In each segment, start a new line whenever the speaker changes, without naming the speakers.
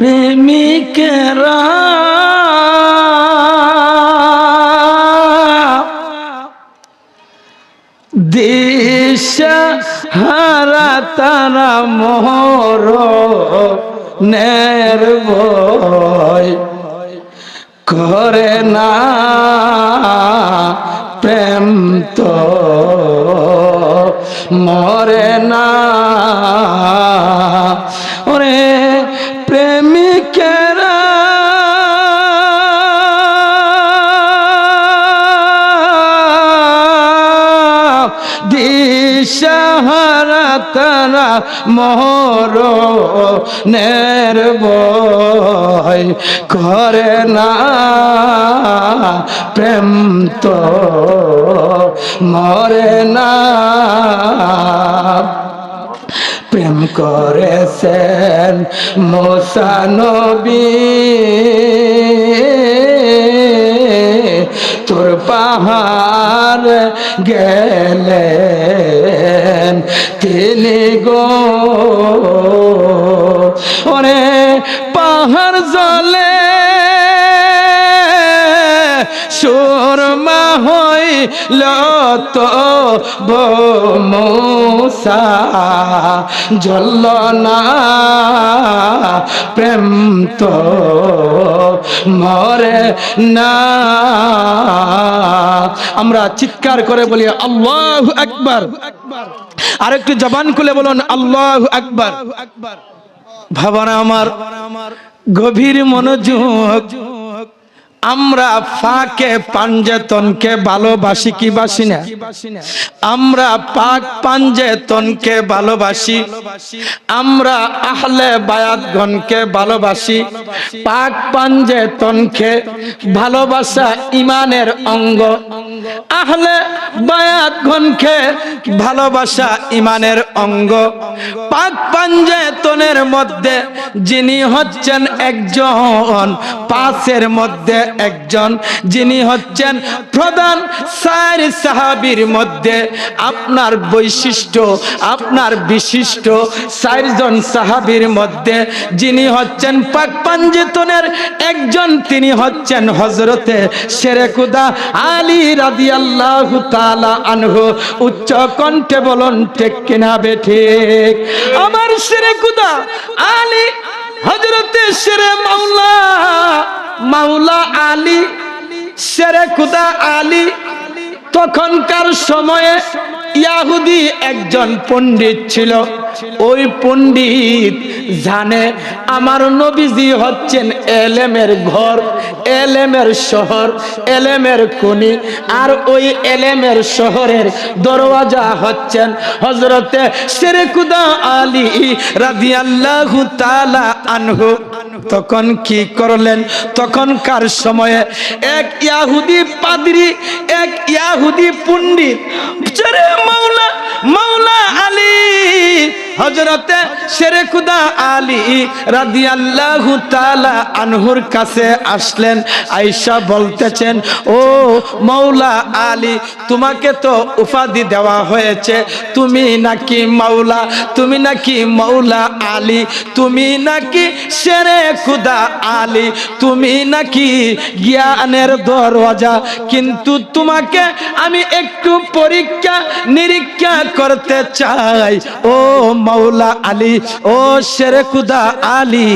প্রেমিকেরা। দিশা হারা তারা মোহর নের ভয় করে না। প্রেম তো মরে না। ওরে দিশাহারা তারা মোহর নের করে না। প্রেম তো মরে না। প্রেম করেছেন মোসানবী। তোর পাহাড় গেলেন তিনি গো। ওরে পাহাড় জলে সুরমা হইল তো বমসা জল না প্রেম তো মরে না। আমরা চিৎকার করে বলি, আল্লাহ আকবার। আর একটু জবান খুলে বলুন, আল্লাহ আকবার। ভাবনা আমার গভীর মনোযোগ আমরা পাকে পাঞ্জেতনকে ভালোবাসি কি বাসি না? আমরা পাক পাঞ্জেতনকে ভালোবাসি। আমরা আহলে বায়াতগণকে ভালোবাসি। পাক পাঞ্জেতনকে ভালোবাসা ইমানের অঙ্গ। আহলে বায়াত বায়াতগণকে ভালোবাসা ইমানের অঙ্গ। পাক পাঞ্জেতনের মধ্যে যিনি হচ্ছেন একজন পাঁচের মধ্যে একজন। যিনি হচ্ছেন প্রধান সার সাহাবির মধ্যে। আপনার বৈশিষ্ট্য, আপনার বিশিষ্ট চারজন সাহাবির মধ্যে যিনি হচ্ছেন পাক পাঞ্জেতনের একজন। তিনি হচ্ছেন হজরতে শেরেকুদা আলী রাদি আল্লাহ আনহু উচ্চ কণ্ঠে ঠিক কিনা আমার শেরেকুদা আলী হজরতে শেরে মাওলা মাওলা আলী শেরে আলী, তখনকার সময়ে ইয়াহুদি একজন পণ্ডিত ছিল। ওই পণ্ডিত জানে, আমার নবীজি হচ্ছেন এলেমের ঘর এলেমের শহর, এলেমের খনি, আর ওই এলেমের শহরের দরওয়াজা হচ্ছেন হজরতে শেরেকুদা আলী রাদিয়াল্লাহু তাআলা আনহু। তখন কি করলেন? তখনকার সময়ে এক ইয়াহুদি পাদ্রী, এক ইয়াহুদি পণ্ডিত মাওলা মাওলা আলী হজরতে শেরে খুদা আলী রাদিয়াল্লাহু তাআলা আনহুর কাছে আসলেন, আয়েশা বলতেছেন, ও মৌলা আলী, তোমাকে তো উপাধি দেওয়া হয়েছে। তুমি নাকি মাওলা, তুমি নাকি মৌলা আলী, তুমি নাকি শেরে খুদা আলী, তুমি নাকি জ্ঞানের দরওয়াজা। কিন্তু তোমাকে আমি একটু পরীক্ষা নিরীক্ষা করতে চাই। ও মাওলা আলী, ও শেরে খুদা আলী,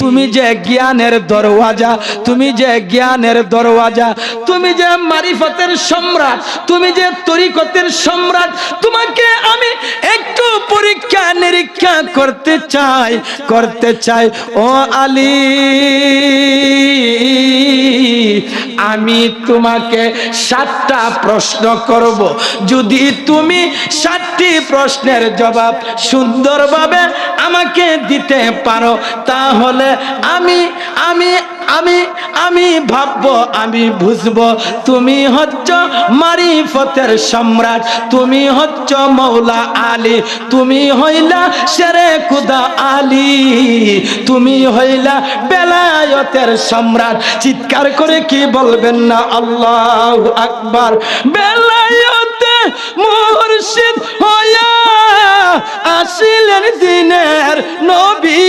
তুমি যে জ্ঞানের দরওয়াজা, তুমি যে জ্ঞানের দরওয়াজা, তুমি যে মারিফতের সম্রাট, তুমি যে তরিকতের সম্রাট, তোমাকে নিরীক্ষা করতে চাই করতে চাই। ও আলী, আমি তোমাকে সাতটা প্রশ্ন করব। যদি তুমি সাতটি প্রশ্নের জবাব সুন্দরভাবে আমাকে দিতে পারো, তাহলে আমি আমি আমি আমি ভাববো, আমি বুঝব, তুমি হচ্ছ মারিফতের সম্রাট, তুমি হচ্ছ মৌলা আলী, তুমি হইলা শেরে কুদা আলী, তুমি হইলা বেলায়তের সম্রাট। চিৎকার করে কি বলবেন না? আল্লাহ আকবার। বেলায়তের মুর্শিদ হইয়া আসিলেন দিনের নবী।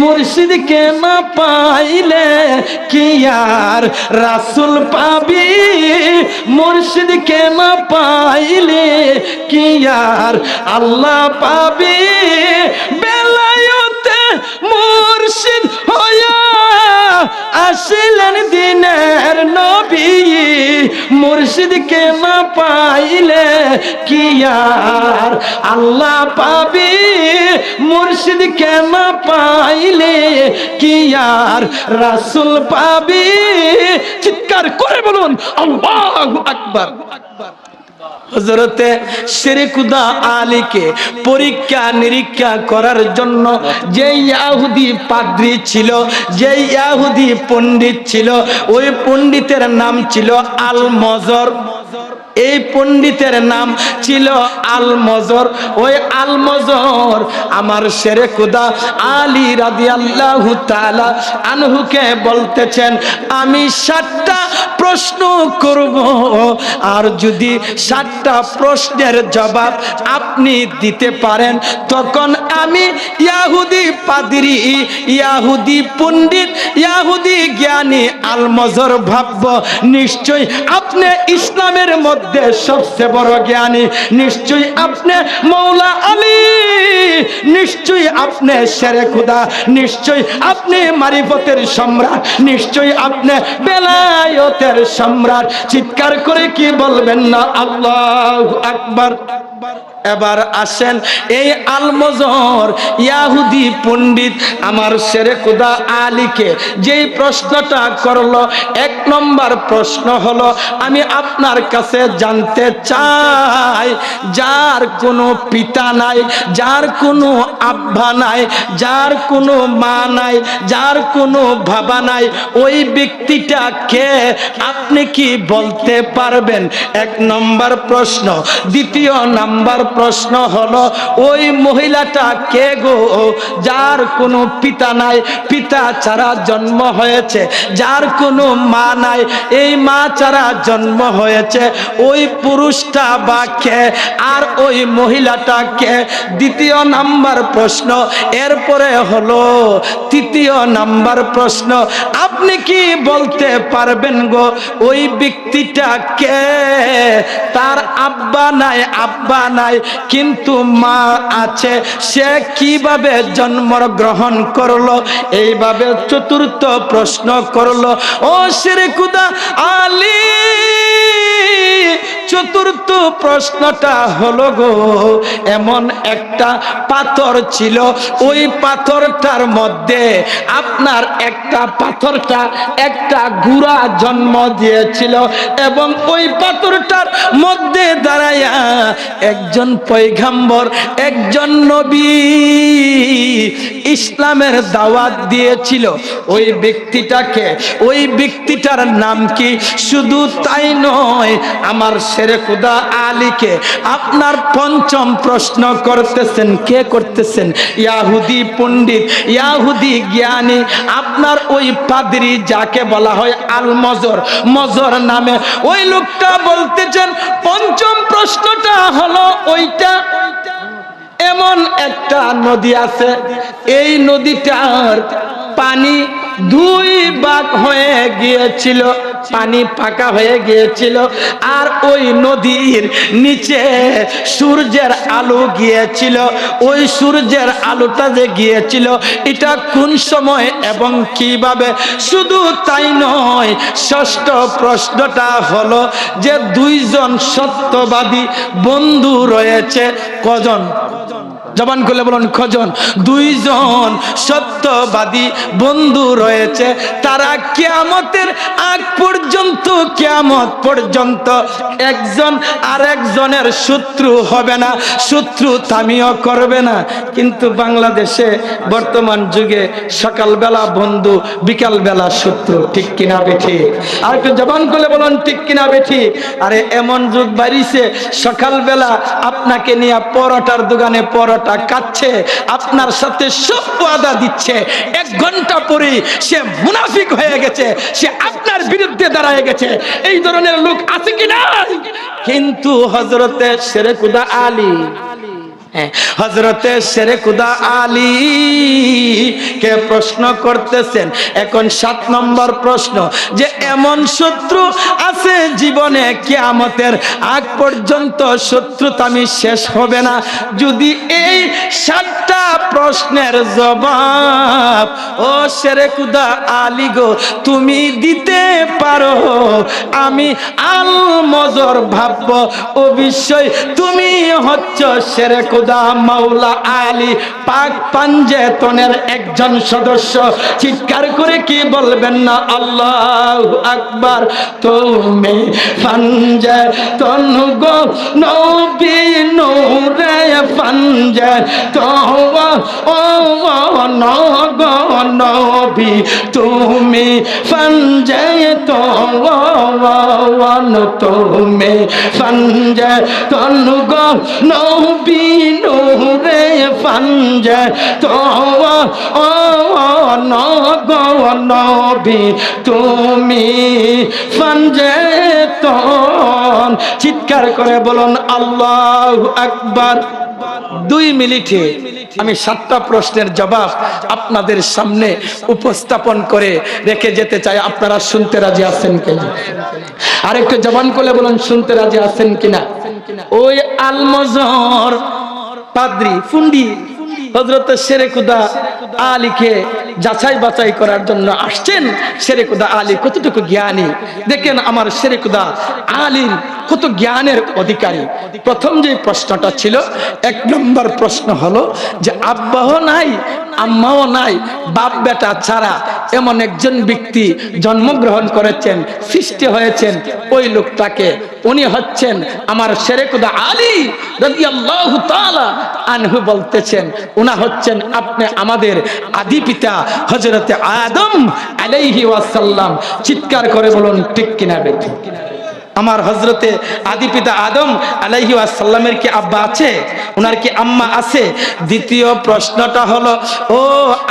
মুর্শিদকে না পাইলে কি আর রাসুল পাবি? মুর্শিদকে না পাইলে কি আর আল্লাহ পাবি? বেলায়তে মুর্শিদ হইয়া আসিলেন দিনের নবী। মুর্শিদকে না পাইলে কি আর? আল্লাহ পাবি, মুর্শিদকে না পাইলে কি আর? রাসুল পাবি, চিৎকার করে বলুন, আল্লাহু আকবার। হজরতে শেরেকুদা আলীকে পরীক্ষা নিরীক্ষা করার জন্য যে ইয়াহুদি পাদ্রি ছিল যে ইয়াহুদি পণ্ডিত ছিল, ওই পণ্ডিতের নাম ছিল আল মজর এই পণ্ডিতের নাম ছিল আলমজর। ওই আলমজর আমার শেরে খুদা আলী রাদি আল্লাহ আনহুকে বলতেছেন, আমি সাতটা প্রশ্ন করব, আর যদি সাতটা প্রশ্নের জবাব আপনি দিতে পারেন, তখন আমি ইয়াহুদি পাদিরি, ইয়াহুদি পণ্ডিত, ইয়াহুদি জ্ঞানী আলমজর ভাবব। নিশ্চয় আপনি ইসলামের মধ্যে সবচেয়ে বড় জ্ঞানী, নিশ্চয়ই আপনি মৌলা আলী, নিশ্চয়ই আপনি সেরে খুদা, নিশ্চয়ই আপনি মারিফতের সম্রাট, নিশ্চয়ই আপনি বেলায়তের সম্রাট। চিৎকার করে কি বলবেন না? আল্লাহ আকবার। এবার আসেন। এই ইয়াহুদি পণ্ডিত আমার আলীকে যেই প্রশ্নটা করল, এক নম্বর প্রশ্ন হলো, আমি আপনার কাছে জানতে চাই, যার কোনো পিতা নাই, যার কোনো আব্বা নাই, যার কোনো মা নাই, যার কোনো বাবা নাই, ওই ব্যক্তিটা কে? আপনি কি বলতে পারবেন? এক নম্বর প্রশ্ন। দ্বিতীয় নাম্বার প্রশ্ন হলো, ওই মহিলাটা কে গো? যার কোনো পিতা নাই, পিতা ছাড়া জন্ম হয়েছে। যার কোনো মা নাই, এই মা ছাড়া জন্ম হয়েছে। ওই পুরুষটা বা কে? আর ওই মহিলাটা কে? দ্বিতীয় নাম্বার প্রশ্ন। এরপরে হলো তৃতীয় নাম্বার প্রশ্ন। আপনি কি বলতে পারবেন গো, ওই ব্যক্তিটা কে? তার আব্বা নাই, আব্বা নাই, কিন্তু মা আছে, সে কীভাবে জন্ম গ্রহণ করল? এইভাবে চতুর্থ প্রশ্ন করল, ও শ্রী কুদা আলী চতুর্থ প্রশ্নটা হলো গো, এমন একটা পাথর ছিল, ওই পাথরটার মধ্যে আপনার একটা পাথরটা একটা গুড়া জন্ম দিয়েছিল এবং ওই পাথরটার মধ্যে দাঁড়াইয়া একজন পৈঘাম্বর একজন নবী ইসলামের দাওয়াত দিয়েছিল। ওই ব্যক্তিটাকে, ওই ব্যক্তিটার নাম কি? শুধু তাই নয়, আমার শেরে খুদা আলীকে আপনার পঞ্চম প্রশ্ন করতেছেন, কে করতেছেন? ইয়াহুদি পণ্ডিত, ইয়াহুদি জ্ঞানী, আপনার ওই পাদ্রি যাকে বলা হয় আল মজর মজর নামে। ওই লোকটা বলতেছেন, পঞ্চম প্রশ্নটা হলো ওইটা। এমন একটা নদী আছে, এই নদীটার পানি দুই ভাগ হয়ে গিয়েছিল, পানি ফাঁকা হয়ে গিয়েছিল, আর ওই নদীর নিচে সূর্যের আলো গিয়েছিল। ওই সূর্যের আলোটা যে গিয়েছিল, এটা কোন সময় এবং কীভাবে? শুধু তাই নয়, ষষ্ঠ প্রশ্নটা হলো যে দুইজন সত্যবাদী বন্ধু রয়েছে, কজন? জবান করলে বলুন, কজন? দুইজন সত্যবাদী বন্ধু রয়েছে। তারা কেয়ামতের আগ পর্যন্ত, কেয়ামত পর্যন্ত একজন আর একজনের শত্রু হবে না, শত্রু থামিও করবে না। কিন্তু বাংলাদেশে বর্তমান যুগে সকালবেলা বন্ধু, বিকালবেলা শত্রু, ঠিক কিনা বেঠি? আর একটু জবান করলে বলুন, ঠিক কিনা বেঠি? আরে এমন যুগ বাড়িছে, সকালবেলা আপনাকে নিয়ে পরোটার দোকানে পরোটা পরোটা কাচ্ছে আপনার সাথে সব ওয়াদা দিচ্ছে। এক ঘণ্টা পরে সে মুনাফিক হয়ে গেছে, সে আপনার বিরুদ্ধে দাঁড়ায় গেছে। এই ধরনের লোক আছে কিনা কিন্তু হজরতে সেরে কুদা আলী হজরতে শেরে খুদা আলী কে প্রশ্ন করতেছেন, এখন সাত নম্বর প্রশ্ন, যে এমন শত্রু আছে জীবনে কেয়ামতের আগ পর্যন্ত শত্রুতামি শেষ হবে না, যদি এই সাতটা প্রশ্নের জবাব। ও গো, তুমি দিতে পারো। আমি আল মজর ভাবব। অবশ্যই তুমি হচ্ছ মাওলা আলী। পাক পাঞ্জেতনের একজন সদস্য। চিৎকার করে কি বলবেন না? আল্লাহ আকবার। তুমি গো নূরে পাঞ্জে তো ও নগ, নবী, তুমি পাঞ্জে তো তুমি পাঞ্জে তনু নবী, নূরে পাঞ্জে তো ও নগ, নবী, তুমি পাঞ্জে তন চিৎকার করে বলুন, আল্লাহ আকবার। দুই মিনিটে আমি সাতটা প্রশ্নের জবাব আপনাদের সামনে উপস্থাপন করে রেখে যেতে চাই। আপনারা শুনতে রাজি আছেন কিনা আর একটু জবান করে বলুন, শুনতে রাজি আছেন কিনা ওই আলমজর পাদ্রি, ফুন্ডি হজরত শেরেকুদা আলীকে যাচাই বাছাই করার জন্য আসছেন শেরেকুদা আলী, কতটুকু জ্ঞানী? দেখেন আমার শেরেকুদা আলীর কত জ্ঞানের অধিকারী। প্রথম যে প্রশ্নটা ছিল, এক নম্বর প্রশ্ন হলো যে আব্বাহ নাই, আম্মাও নাই, বাপ বেটা ছাড়া এমন একজন ব্যক্তি জন্মগ্রহণ করেছেন, সৃষ্টি হয়েছেন, ওই লোকটাকে উনি হচ্ছেন আমার শেরেকুদা আলী আনহু বলতেছেন, উনা হচ্ছেন আপনি আমাদের আদি পিতা হযরতে আদম আলাইহি ওয়াসাল্লাম চিৎকার করে বলুন ঠিক কিনা বেঠিক আমার হজরতে আদি পিতা আদম আলাইহি আসাল্লামের কি আব্বা আছে? ওনার কি আম্মা আছে? দ্বিতীয় প্রশ্নটা হলো, ও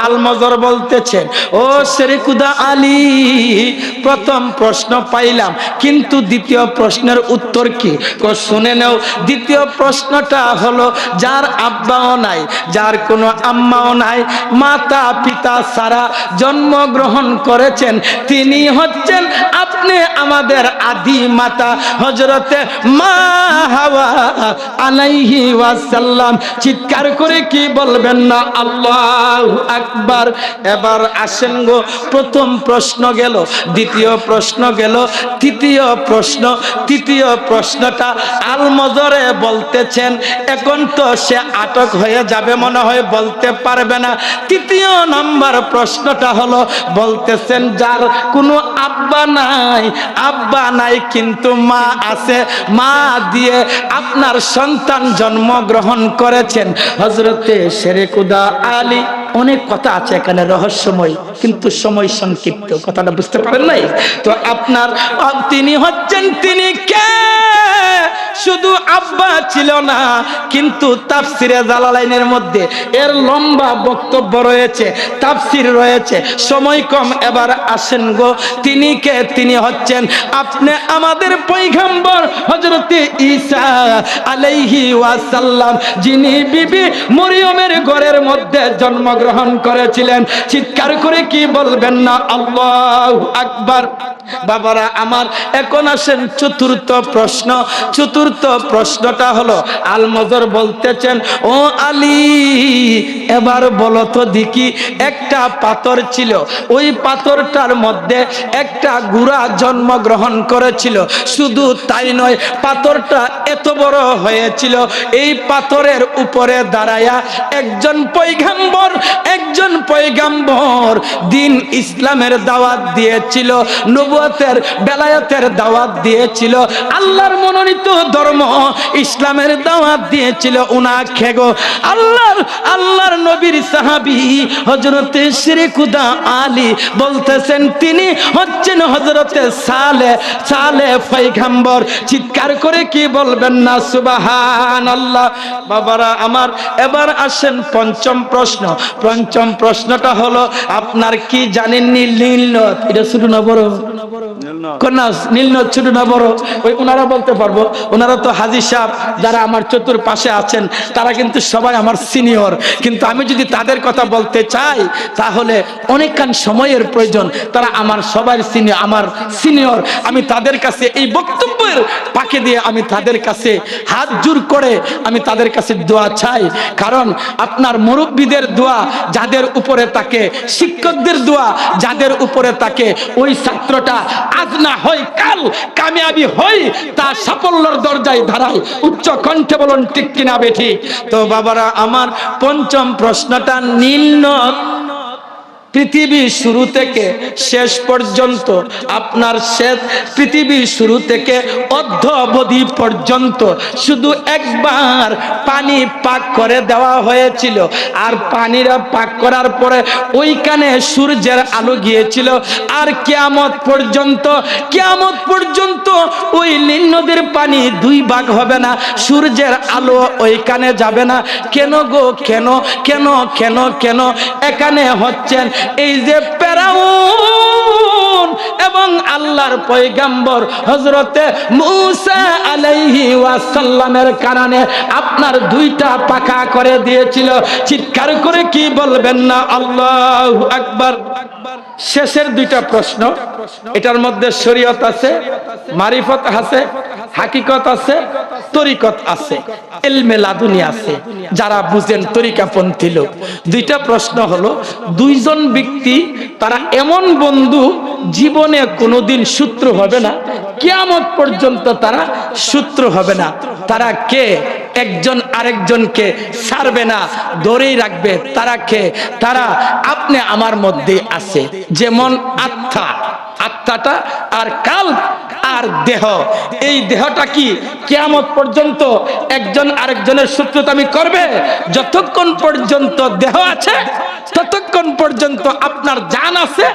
আলমজর বলতেছেন, ও শেরেকুদা আলী, প্রথম প্রশ্ন পাইলাম, কিন্তু দ্বিতীয় প্রশ্নের উত্তর কি? শুনে নেও, দ্বিতীয় প্রশ্নটা হলো, যার আব্বাও নাই, যার কোনো আম্মাও নাই মাতা পিতা সারা জন্মগ্রহণ করেছেন, তিনি হচ্ছেন আপনি আমাদের আদি মাতা হজরতে মা হাওয়া আলাইহি ওয়াসাল্লাম। চিৎকার করে কি বলবেন না? আল্লাহ আকবার। এবার আসেন গো, প্রথম প্রশ্ন গেল, দ্বিতীয় প্রশ্ন গেল, তৃতীয় প্রশ্ন, তৃতীয় প্রশ্নটা আলমজরে বলতেছেন, এখন তো সে আটক হয়ে যাবে মনে হয়, বলতে পারবে না। তৃতীয় নম্বর প্রশ্নটা হলো, বলতেছেন, যার কোনো আব্বা নাই আব্বা নাই কিন্তু মা আছে। মা দিয়ে আপনার সন্তান জন্মগ্রহণ করেছেন। হজরতে শেরেকুদা আলী, অনেক কথা আছে এখানে রহস্যময়, কিন্তু সময় সংক্ষিপ্ত, কথাটা বুঝতে পারেন নাই? তো আপনার, তিনি হচ্ছেন, তিনি কে? শুধু আব্বা ছিল না, কিন্তু তাফসিরে জালালাইনের মধ্যে এর লম্বা বক্তব্য রয়েছে, তাফসির রয়েছে। সময় কম, এবার আসেন গো। তিনি কে? তিনি হচ্ছেন আপনি আমাদের পৈগম্বর হজরতে ঈসা আলাইহি ওয়াসাল্লাম, যিনি বিবি মরিয়মের ঘরের মধ্যে জন্মগ্রহণ করেছিলেন। চিৎকার করে কি বলবেন না? আল্লাহ আকবার। বাবারা, আমার এখন আসেন চতুর্থ প্রশ্ন। চতুর্থ প্রশ্নটা হলো, আলমজর বলতেছেন, ও আলী, এবার বলো তো দেখি, একটা পাথর ছিল। ওই পাথরটার মধ্যে একটা গুড়া জন্মগ্রহণ করেছিল। শুধু তাই নয়, পাথরটা এত বড় হয়েছিল, এই পাথরের উপরে দাঁড়ায়া একজন পৈগাম্বর একজন পৈগাম্বর দিন ইসলামের দাওয়াত দিয়েছিল। নবু নবুয়তের, বেলায়েতের দাওয়াত দিয়েছিল। আল্লাহর মনোনীত ধর্ম ইসলামের দাওয়াত দিয়েছিল। উনা খেগো আল্লাহর আল্লাহর নবীর সাহাবী হযরতে শিরিকুদা আলী বলতেছেন, তিনি হচ্ছেন হযরতে সালে সালে পয়গম্বর। চিৎকার করে কি বলবেন না? সুবহানাল্লাহ। বাবারা আমার, এবার আসেন পঞ্চম প্রশ্ন। পঞ্চম প্রশ্নটা হলো, আপনার কি জানেন নীল নীল এটা ছোট না বড়? কন্যা, নীল ছোট না বড়? ওই ওনারা বলতে পারব ওনারা তো হাজি সাহেব, যারা আমার চতুর পাশে আছেন, তারা কিন্তু সবাই আমার সিনিয়র। কিন্তু আমি যদি তাদের কথা বলতে চাই, তাহলে অনেকক্ষণ সময়ের প্রয়োজন। তারা আমার সবার সিনিয়র, আমার সিনিয়র। আমি তাদের কাছে এই বক্তব্যের পাকে দিয়ে আমি তাদের কাছে হাত জোর করে আমি তাদের কাছে দোয়া চাই। কারণ আপনার মুরব্বীদের দোয়া যাদের উপরে তাকে শিক্ষকদের দোয়া যাদের উপরে তাকে ওই ছাত্রটা আজ না হয় কাল কামিয়াবি হই, তা সাফল্যর দরজায় ধারাই উচ্চ কণ্ঠে বলুন, ঠিক কিনা বেঠি? তো বাবারা, আমার পঞ্চম প্রশ্নটা নীল পৃথিবীর শুরু থেকে শেষ পর্যন্ত, আপনার শেষ পৃথিবীর শুরু থেকে অর্ধবধি পর্যন্ত শুধু একবার পানি পাক করে দেওয়া হয়েছিল। আর পানিরা পাক করার পরে ওইখানে সূর্যের আলো গিয়েছিল। আর কেয়ামত পর্যন্ত কেয়ামত পর্যন্ত ওই নীল নদীর পানি দুই ভাগ হবে না, সূর্যের আলো ওইখানে যাবে না। কেন গো? কেন? কেন? কেন? কেন? এখানে হচ্ছেন এই যে পেরাউন এবং আল্লাহর পয়গাম্বর হজরতে মুসা আলাইহি ওয়াসাল্লামের কারণে আপনার দুইটা পাকা করে দিয়েছিল। চিৎকার করে কি বলবেন না? আল্লাহ আকবার। শেষের দুইটা প্রশ্ন। এটার মধ্যে শরীয়ত আছে, মারিফত আছে হাকিকত আছে, তরিকত আছে, এলমে লাদুনি আছে। যারা বুঝেন তরিকাপন্থী লোক। দুইটা প্রশ্ন হলো, দুইজন ব্যক্তি, তারা এমন বন্ধু, জীবনে কোনোদিন সূত্র হবে না, কিয়ামত পর্যন্ত তারা সূত্র হবে না। তারা কে? একজন আরেকজনকে ছাড়বে না, ধরেই রাখবে, তারা কে? তারা আপনি আমার মধ্যে আছে। যেমন আত্মা। আত্মাটা আর কাল আর দেহ। এই দেহটা কি কেয়ামত পর্যন্ত একজন আরেকজনের শত্রুতামি করবে? যতক্ষণ পর্যন্ত দেহ আছে ততক্ষণ পর্যন্ত আপনার জান আছে,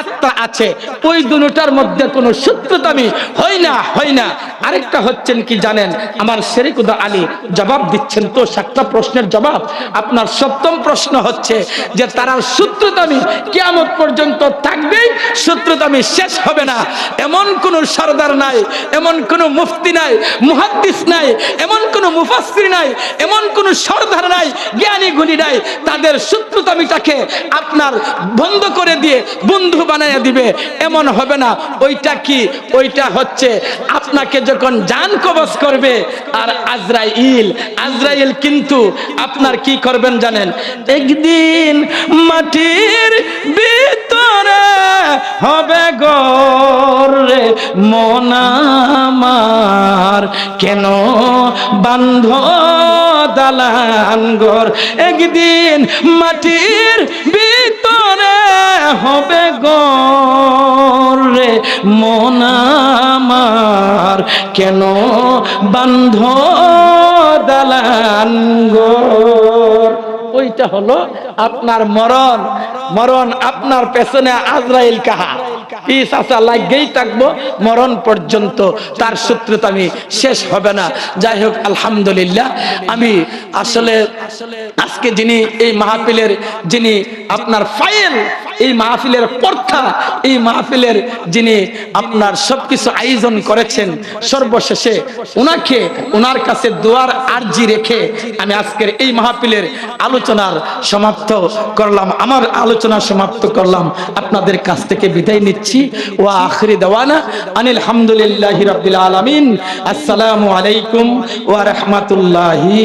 আত্মা আছে। ওই দুটার মধ্যে কোনো সূত্রতামি হয় না হয় না। আরেকটা হচ্ছেন কি জানেন, আমার শেরিকুদা আলী জবাব দিচ্ছেন তো সাতটা প্রশ্নের জবাব। আপনার সপ্তম প্রশ্ন হচ্ছে যে তারা সূত্রতামি কেয়ামত পর্যন্ত থাকবেই সূত্রতামি শেষ হবে না। এমন কোন সর্দার নাই, এমন কোন মুফতি নাই, মুহাদ্দিস নাই, এমন কোন মুফাসসির নাই, এমন কোন সর্দার নাই, জ্ঞানী গুণী নাই। তাদের সূত্রতামিটাকে আপনার বন্ধ করে দিয়ে বন্ধু বানাইয়া দিবে। এমন হবে না। ওইটা কি? ওইটা হচ্ছে আপনাকে যখন জান কবস করবে আর আজরাইল আজরাইল কিন্তু আপনার কি করবেন জানেন? একদিন মাটির ভিতরে হবে গরে মনামার কেন বান্ধ দালান ঘর? একদিন মাটির ভিতরে হবে গরে মনামার কেন বান্ধ দালান ঘর? ওইটা হলো আপনার মরণ। মরণ আপনার পেছনে আজরাইল কাহা? পিস আসা লাগেই থাকব, মরণ পর্যন্ত তার সূত্রতা আমি শেষ হবে না। যাই হোক, আলহামদুলিল্লাহ, আমি আসলে আসলে আজকে যিনি এই মাহফিলের, যিনি আপনার ফাইল, এই মাহফিলের পর্থা এই মাহফিলের যিনি আপনার সবকিছু আয়োজন করেছেন, সর্বশেষে উনাকে ওনার কাছে দোয়ার আর্জি রেখে আমি আজকের এই মাহফিলের আলোচনার সমাপ্ত করলাম, আমার আলোচনা সমাপ্ত করলাম। আপনাদের কাছ থেকে বিদায় নিচ্ছি। ও আখরি দেওয়ানা আনিল হামদুলিল্লাহি রাব্বিল আলামিন। আসসালামু আলাইকুম ওয়া রাহমাতুল্লাহি